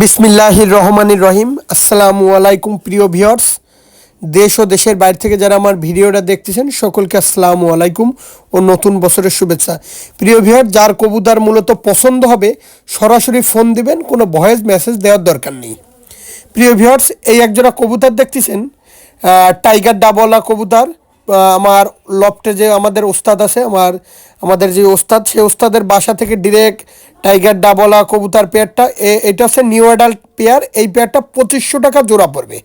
বিসমিল্লাহির রহমানির রহিম। আসসালামু আলাইকুম প্রিয় ভিওর্স দেশ ও দেশের বাইরে থেকে যারা আমার ভিডিওটা দেখতেছেন, সকলকে আসসালামু আলাইকুম ও নতুন বছরের শুভেচ্ছা। প্রিয় ভিউয়ার যার কবুতর মূলত পছন্দ হবে, সরাসরি ফোন দিবেন, কোনো ভয়েস মেসেজ দেওয়ার দরকার নেই। প্রিয় ভিউয়ার্স, এই একজোড়া কবুতর দেখতেছেন টাইগার ডাবলা কবুতর আমার লফটে যে আমাদের ওস্তাদ আছে, আমার, আমাদের যে ওস্তাদ সেই ওস্তাদের বাসা থেকে ডিরেক্ট টাইগার ডাবলা কবুতার পেয়ারটা এটা হচ্ছে নিউ অ্যাডাল্ট পেয়ার, এই পেয়ারটা পঁচিশশো টাকা জোড়া পড়বে।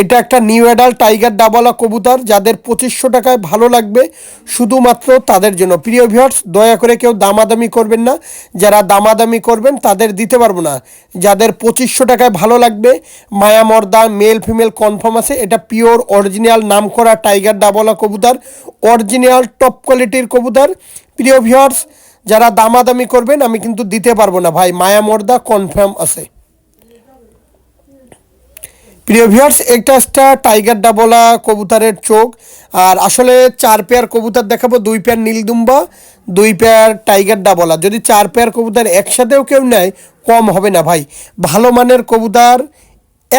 এটা একটা নিউ অ্যাডাল্ট টাইগার ডাবলা কবুতার, যাদের পঁচিশশো টাকায় ভালো লাগবে, শুধুমাত্র তাদের জন্য। প্রিয় ভিউয়ার্স দয়া করে কেউ দামাদামি করবেন না। যারা দামাদামি করবেন, তাদের দিতে পারব না। যাদের পঁচিশশো টাকায় ভালো লাগবে, মায়া মর্দা মেল ফিমেল কনফার্ম আছে, এটা পিওর অরিজিনাল নাম করা টাইগার ডাবলা কবুতার অরিজিনাল টপ কোয়ালিটির কবুতার। প্রিয় ভিউয়ার্স যারা দামাদামি করবেন, আমি কিন্তু দিতে পারব না। ভাই, মায়া মর্দা কনফার্ম আছে। প্রিয় ভিউয়ার্স একটা একটা টাইগার ডাবলা, কবুতরের চোখ। আর আসলে চার পেয়ার কবুতর দেখাবো, দুই পেয়ার নীলদুম্বা দুই পেয়ার টাইগার ডাবলা। যদি চার পেয়ার কবুতর একসাথেও কেউ নেয়, কম হবে না ভাই। ভালো মানের কবুতর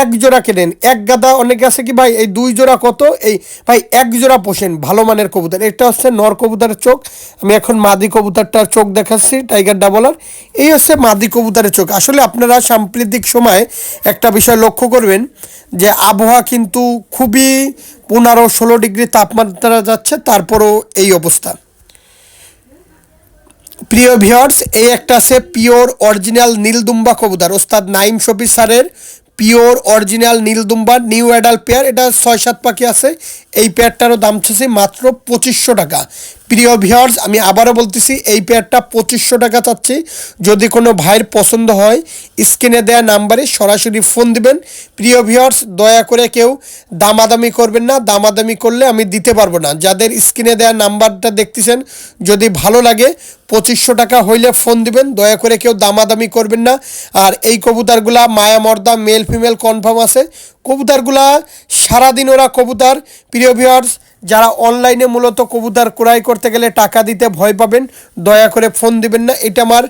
এক জোড়া কেনেন? এক গাদা অনেক আছে কি ভাই? এই দুই জোড়া কত? এই ভাই, এক জোড়া পোষেন, ভালো মানের কবুতর। এটা হচ্ছে নর কবুতরের চোখ। আমি এখন মাদি কবুতরটার চোখ দেখাচ্ছি, টাইগার ডাবলার। এই হচ্ছে মাদি কবুতরের চোখ। আসলে আপনারা সাম্প্রতিক সময় একটা বিষয় লক্ষ্য করবেন যে আবহাওয়া কিন্তু খুবই পনেরো ষোলো ডিগ্রি তাপমাত্রা যাচ্ছে, তারপরও এই অবস্থা। প্রিয় ভিউয়ার্স, এই একটা আছে পিওর অরিজিনাল নীলদুম্বা কবুতর। ওস্তাদ নাইম শফি স্যারের পিওর অরিজিনাল নীলদুম্বার নিউ অ্যাডাল পেয়ার। এটা ছয় সাত পাখি আছে। এই পেয়ারটারও দাম চাচ্ছি মাত্র পঁচিশশো টাকা। প্রিয় ভিউয়ার্স, আমি আবারও বলতেছি, এই পেয়ারটা পঁচিশশো টাকা চাচ্ছি। যদি কোনো ভাইয়ের পছন্দ হয়, স্ক্রিনে দেয়া নাম্বারে সরাসরি ফোন দিবেন। প্রিয় ভিউয়ার্স, দয়া করে কেউ দামাদামি করবেন না। দামাদামি করলে আমি দিতে পারব না। যাদের স্ক্রিনে দেওয়া নাম্বারটা দেখতেছেন, যদি ভালো লাগে, পঁচিশশো টাকা হইলে ফোন দিবেন। দয়া করে কেউ দামাদামি করবেন না। আর এই কবুতারগুলা মায়া মর্দা মেল ফিমেল কনফার্ম আছে। কবুতারগুলা সারাদিন ওরা কবুতার। প্রিয় ভিউয়ার্স যারা অনলাইনে মূলত কবুতর ক্রয় করতে গেলে টাকা দিতে ভয় পাবেন, দয়া করে ফোন দিবেন না। এটা আমার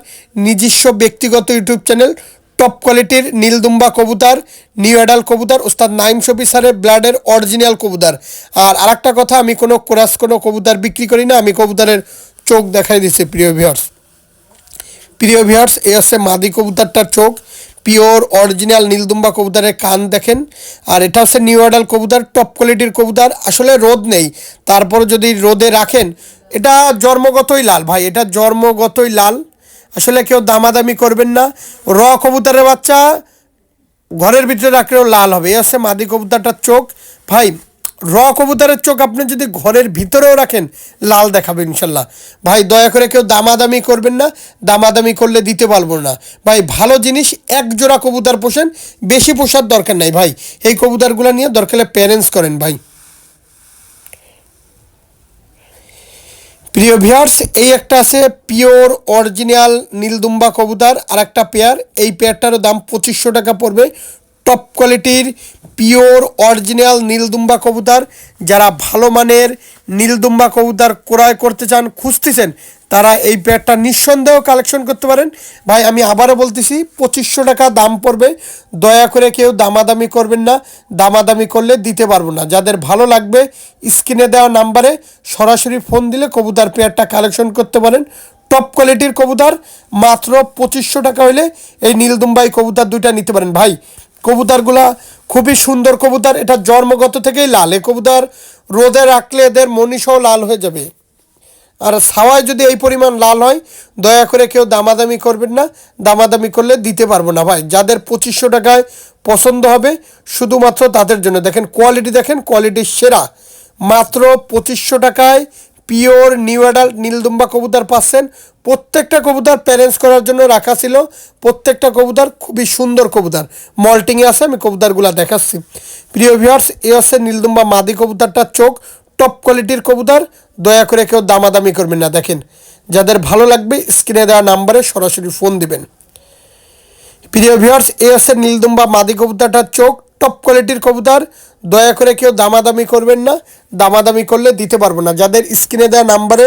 নিজস্ব ব্যক্তিগত ইউটিউব চ্যানেল টপ কোয়ালিটির নীলদুম্বা কবুতর নিউ অ্যাডাল কবুতর ওস্তাদ নাইম শফি স্যারের ব্লাডের অরিজিনাল কবুতর। আর আরেকটা কথা, আমি কোনো ক্রাস কোনো কবুতর বিক্রি করি না, আমি কবুতরের চোখ দেখাই দিচ্ছি, প্রিয় ভিউয়ার্স প্রিয় ভিউয়ার্স এ হচ্ছে মাদি কবুতরটার চোখ। পিওর অরিজিনাল নীলদুম্বা কবুতারের কান দেখেন। আর এটা হচ্ছে নিউ অর্ডাল কবুতার, টপ কোয়ালিটির কবুতার। আসলে রোদ নেই তারপর যদি রোদে রাখেন, এটা জন্মগতই লাল ভাই, এটা জন্মগতই লাল। আসলে কেউ দামাদামি করবেন না, র কবুতারের বাচ্চা ঘরের ভিতরে রাখলেও লাল হবে। এই হচ্ছে মাদি কবুতরটার চোখ। ভাই র কবুতরের চোখ আপনি যদি ঘরের ভিতরেও রাখেন, লাল দেখাবে ইনশাল্লাহ। ভাই, দয়া করে কেউ দামাদামি করবেন না, দামাদামি করলে দিতে পারব না। ভাই, ভালো জিনিস, এক জোড়া কবুতর পোষেন, বেশি পোষার দরকার নাই ভাই। এই কবুতরগুলো নিয়ে দরকারে প্যারেন্টস করেন ভাই। প্রিয় ভিউয়ার্স এই একটা আছে পিওর অরিজিনাল নীলদুম্বা কবুতর আর একটা পেয়ার এই পেয়ারটারও দাম পঁচিশশো টাকা পড়বে। টপ কোয়ালিটির পিওর অরিজিনাল নীলদুম্বা কবুতর। যারা ভালো মানের নীলদুম্বা কবুতর ক্রয় করতে চান, খুঁজতেছেন, তারা এই পেয়ারটা নিঃসন্দেহ কালেকশন করতে পারেন। ভাই, আমি আবারও বলতেছি, পঁচিশশো টাকা দাম পড়বে। দয়া করে কেউ দামাদামি করবেন না। দামাদামি করলে দিতে পারব না। যাদের ভালো লাগবে, স্ক্রিনে দেওয়া নাম্বারে সরাসরি ফোন দিলে কবুতর পেয়ারটা কালেকশন করতে পারেন। টপ কোয়ালিটির কবুতর, মাত্র পঁচিশশো টাকা হলে এই নীলদুম্বাই কবুতর দুইটা নিতে পারেন। ভাই কবুতরগুলা খুবই সুন্দর কবুতর। এটা জন্মগত থেকেই লাল। এ কবুতর রোদে রাখলে এদের মনীষও লাল হয়ে যাবে। আর ছাওয়ায় যদি এই পরিমাণ লাল হয়, দয়া করে কেউ দামাদামি করবেন না। দামাদামি করলে দিতে পারব না ভাই। যাদের পঁচিশশো টাকায় পছন্দ হবে, শুধুমাত্র তাদের জন্য। দেখেন কোয়ালিটি দেখেন কোয়ালিটি সেরা। মাত্র পঁচিশশো টাকায় পিওর নিউ অ্যাডাল্ট নীলদুম্বা কবুতর পাচ্ছেন। প্রত্যেকটা কবুতর প্যারেন্টস করার জন্য রাখা ছিল। প্রত্যেকটা কবুতর খুবই সুন্দর কবুতর। মল্টিংয়ে আছে, আমি কবুতরগুলো দেখাচ্ছি। প্রিয় ভিউয়ার্স এ হচ্ছে নীলদুম্বা মাদি কবুতরটার চোখ। টপ কোয়ালিটির কবুতর। দয়া করে কেউ দামাদামি করবেন না, দেখেন। যাদের ভালো লাগবে স্ক্রিনে দেওয়া নাম্বারে সরাসরি ফোন দিবেন। প্রিয় ভিউয়ার্স এ হচ্ছে নীলদুম্বা মাদি কবুতরটার চোখ। টপ কোয়ালিটির কবুতর। দয়া করে কেউ দামাদামি করবেন না। দামাদামি করলে দিতে পারব না। যাদের স্ক্রিনে দেওয়া নাম্বারে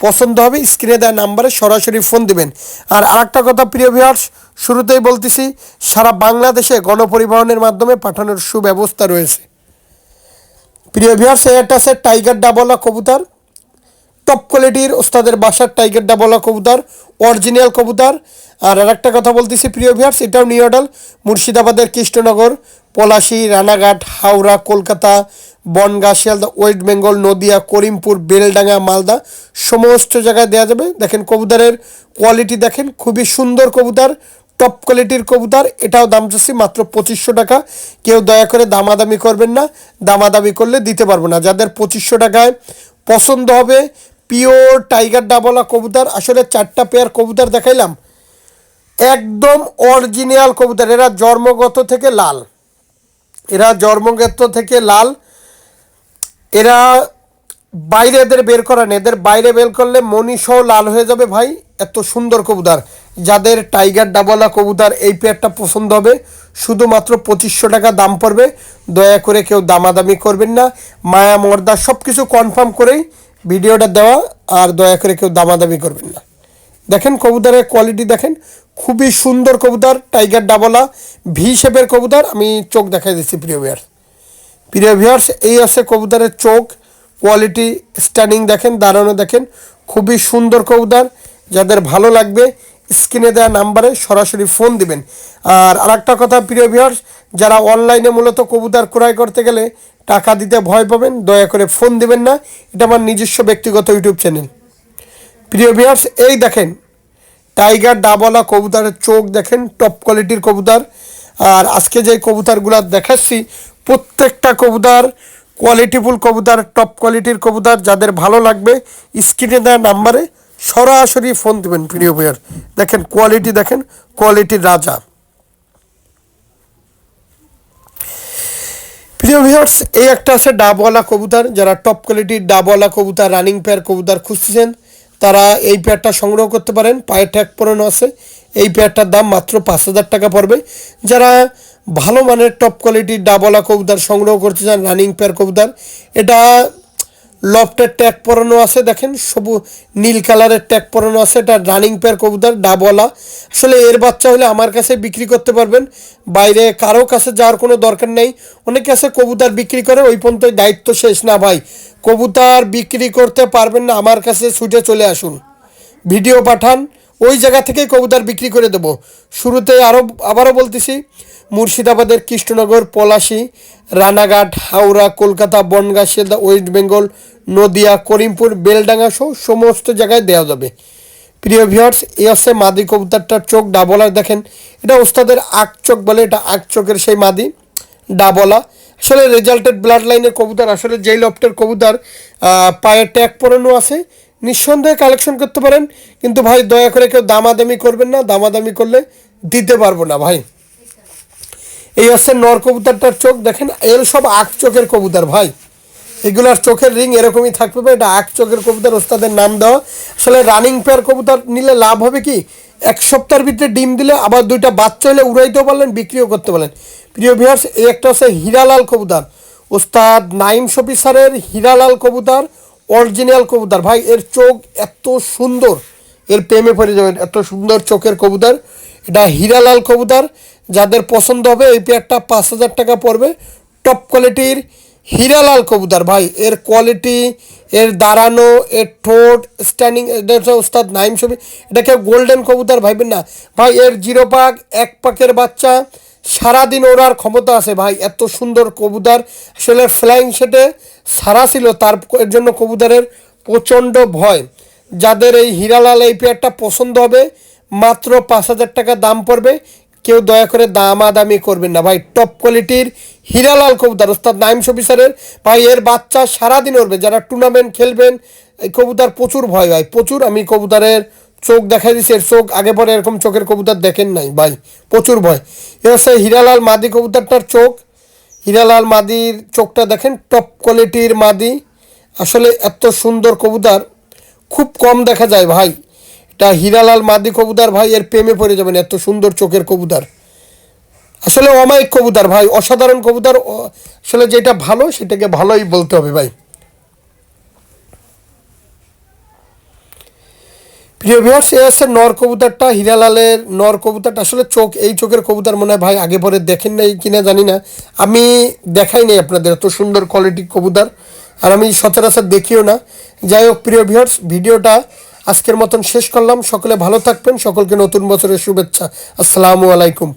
পছন্দ হবে স্ক্রিনে দেওয়া নাম্বারে সরাসরি ফোন দিবেন। আর আরেকটা কথা, প্রিয় ভিউয়ার্স শুরুতেই বলতেছি, সারা বাংলাদেশে গণপরিবহনের মাধ্যমে পাঠানোর সুব্যবস্থা রয়েছে। প্রিয় ভিউয়ার্স এটা আছে টাইগার ডাবলা কবুতর টপ কোয়ালিটির ওস্তাদের বাসার টাইগার ডাবলা কবুতর অরিজিনাল কবুতর। আর আরেকটা কথা বলতেছি, প্রিয় ভিউয়ার্স এটাও নিউ অডাল মুর্শিদাবাদের কৃষ্ণনগর, পলাশি, রানাঘাট, হাওড়া, কলকাতা বনগাঁ, শিয়ালদা, ওয়েস্ট বেঙ্গল, নদিয়া, করিমপুর, বেলডাঙ্গা, মালদা, সমস্ত জায়গায় দেওয়া যাবে। দেখেন কবুতরের কোয়ালিটি দেখেন, খুবই সুন্দর কবুতর টপ কোয়ালিটির কবুতর। এটাও দাম চাচ্ছি মাত্র পঁচিশশো টাকা। কেউ দয়া করে দামাদামি করবেন না, দামাদামি করলে দিতে পারব না। যাদের পঁচিশশো টাকায় পছন্দ হবে পিওর টাইগার ডাবলা কবুতর, আসলে চারটা পেয়ার কবুতর দেখাইলাম। একদম অরিজিনাল কবুতর, এরা জন্মগত থেকে লাল। এরা জন্মগত থেকে লাল। এরা বাইরে এদের বের করা নেই। এদের বাইরে বের করলে মনীষও লাল হয়ে যাবে ভাই। এত সুন্দর কবুতর। যাদের টাইগার ডাবলা কবুতর এই পেয়ারটা পছন্দ হবে, শুধুমাত্র পঁচিশশো টাকা দাম পড়বে। দয়া করে কেউ দামাদামি করবেন না। মায়া মর্দা সব কিছু কনফার্ম করেই ভিডিওটা দেওয়া, আর দয়া করে কেউ দামাদামি করবেন না। দেখেন কবুতরের কোয়ালিটি দেখেন। খুবই সুন্দর কবুতর, টাইগার ডাবলা ভি শেপের কবুতর। আমি চোখ দেখাই দিচ্ছি প্রিয় ভিয়ার প্রিয় ভিউয়ার্স, এই আছে কবুতরের চোখ কোয়ালিটি স্ট্যান্ডিং দেখেন দাঁড়ানো দেখেন, খুবই সুন্দর কবুতর। যাদের ভালো লাগবে স্ক্রিনে দেওয়া নাম্বারে সরাসরি ফোন দিবেন। আর আরেকটা কথা প্রিয় ভিউয়ার্স, যারা অনলাইনে মূলত কবুতর ক্রয় করতে গেলে টাকা দিতে ভয় পাবেন, দয়া করে ফোন দিবেন না। এটা আমার নিজস্ব ব্যক্তিগত ইউটিউব চ্যানেল প্রিয় ভিউয়ার্স, এই দেখেন টাইগার ডাবলা কবুতরের চোখ দেখেন টপ কোয়ালিটির কবুতর। আর আজকে যে কবুতরগুলো দেখাচ্ছি প্রত্যেকটা কবুতর কোয়ালিটিফুল কবুতর টপ কোয়ালিটির কবুতর, যাদের ভালো লাগবে স্ক্রিনে দেওয়া নাম্বারে সরাসরি ফোন দেবেন প্রিয় ভাইয়ার দেখেন কোয়ালিটি দেখেন কোয়ালিটির রাজা। প্রিয় ভিউয়ার্স এই একটা আছে ডাবওয়ালা কবুতর, যারা টপ কোয়ালিটির ডাবওয়ালা কবুতর রানিং পেয়ার কবুতর খুঁজতেছেন, তারা এই পেয়ারটা সংগ্রহ করতে পারেন পায়ে ট্যাগ পরানো আছে, এই পেয়ারটার দাম মাত্র পাঁচ হাজার টাকা পড়বে। যারা ভালো মানের টপ কোয়ালিটির ডাবওয়ালা কবুতর সংগ্রহ করতে চান রানিং পেয়ার কবুতর। এটা লফটের ট্যাগ পরানো আছে, দেখেন, সবু নীল কালারের ট্যাগ পরানো আছে, এটা রানিং পেয়ার কবুতর ডাবওয়ালা আসলে এর বাচ্চা হলে আমার কাছে বিক্রি করতে পারবেন। বাইরে কারও কাছে যাওয়ার কোনো দরকার নেই। অনেকে আছে কবুতর বিক্রি করে, ওই পর্যন্ত দায়িত্ব শেষ না ভাই। কবুতর বিক্রি করতে পারবেন না, আমার কাছে ছুটে চলে আসুন। ভিডিও পাঠান ওই জায়গা থেকেই কবুতর বিক্রি করে দেব। শুরুতে আরও আবারও বলতেছি, মুর্শিদাবাদের কৃষ্ণনগর, পলাশি, রানাঘাট, হাওড়া, কলকাতা, বনগাঁ শিয়ালদা ওয়েস্ট বেঙ্গল, নদিয়া, করিমপুর, বেলডাঙ্গা সহ সমস্ত জায়গায় দেওয়া যাবে। প্রিয় ভিউয়ার্স, এই হচ্ছে মাদি কবুতরটার চোখ ডাবলার দেখেন, এটা ওস্তাদের আক চোখ বলে, এটা আক চোখের সেই মাদি ডাবলা। আসলে রেজাল্টেড ব্লাড লাইনের কবুতর, আসলে যেই লফটের কবুতর পায়ে ট্যাগ পরানো আছে নিঃসন্দেহে কালেকশন করতে পারেন। কিন্তু ভাই, দয়া করে কেউ দামাদামি করবেন না। দামাদামি করলে দিতে পারব না ভাই। এই হচ্ছে নর কবুতরটার চোখ। দেখেন এর সব আখ চোখের কবুতর ভাই। এগুলার চোখের রিং এরকমই থাকবে এটা আখ চোখের কবুতর, ওস্তাদের নাম দেওয়া। আসলে রানিং পেয়ার কবুতর নিলে লাভ হবে কি? এক সপ্তাহের ভিতরে ডিম দিলে আবার দুইটা বাচ্চা হলে উড়াইতেও পারলেন, বিক্রিও করতে পারলেন। প্রিয় ভিউয়ার্স এই একটা হচ্ছে হীরালাল কবুতর। ওস্তাদ নাইম শফি হীরালাল কবুতর। অরিজিনাল কবুতর। ভাই, এর চোখ এত সুন্দর, এর প্রেমে পড়ে যাবেন, এত সুন্দর চোখের কবুতর। এটা হীরালাল কবুতর, যাদের পছন্দ হবে এই পেয়ারটা পাঁচ হাজার টাকা পড়বে। টপ কোয়ালিটির হীরালাল কবুতর, ভাই, এর কোয়ালিটি এর দাঁড়ানো, এর ঠোঁট স্ট্যান্ডিং এটা ওস্তাদ নাইম ছবি এটাকে গোল্ডেন কবুতর ভাইবেন না। ভাই, এর জিরো পাক, এক পাকের বাচ্চা সারাদিন ওড়ার ক্ষমতা আছে ভাই, এত সুন্দর কবুতর। আসলে ফ্লাইং সেটে সারা ছিল, তার জন্য কবুতরের প্রচণ্ড ভয়। যাদের এই হীরালাল এই পেয়ারটা পছন্দ হবে, মাত্র পাঁচ হাজার টাকা দাম পড়বে। কেউ দয়া করে দামাদামি করবেন না ভাই টপ কোয়ালিটির হীরালাল কবুতর, ওস্তাদ নাইম শফি স্যারের ভাই, এর বাচ্চা সারাদিন উঠবে যারা টুর্নামেন্ট খেলবেন, এই কবুতর প্রচুর ভয় ভাই, প্রচুর। আমি কবুতরের চোখ দেখা দিচ্ছি এর চোখ আগে পরে এরকম চোখের কবুতর দেখেন নাই, ভাই। প্রচুর ভয়। এ হচ্ছে হীরালাল মাদি কবুতরটার চোখ। হীরালাল মাদির চোখটা দেখেন টপ কোয়ালিটির মাদি। আসলে এত সুন্দর কবুতর, খুব কম দেখা যায়, ভাই। এটা হীরালাল মাদি কবুতর, ভাই, এর প্রেমে পড়ে যাবেন এত সুন্দর চোখের কবুতর। আসলে অমায়িক কবুতর, ভাই, অসাধারণ কবুতর আসলে যেটা ভালো, সেটাকে ভালোই বলতে হবে, ভাই। প্রিয় ভিউয়ার্স এ আছে নর কবুতরটা, হীরালালের নর কবুতরটা। আসলে চোখ, এই চোখের কবুতর মনে হয় ভাই আগে পরে দেখেন নাই কিনা জানি না। আমি দেখাই নাই আপনাদের এত সুন্দর কোয়ালিটির কবুতর, আর আমি সচরাচর দেখিও না। যাই হোক, প্রিয় ভিউয়ার্স ভিডিওটা আজকের মতন শেষ করলাম। সকলে ভালো থাকবেন, সকলকে নতুন বছরের শুভেচ্ছা। আসসালামু আলাইকুম।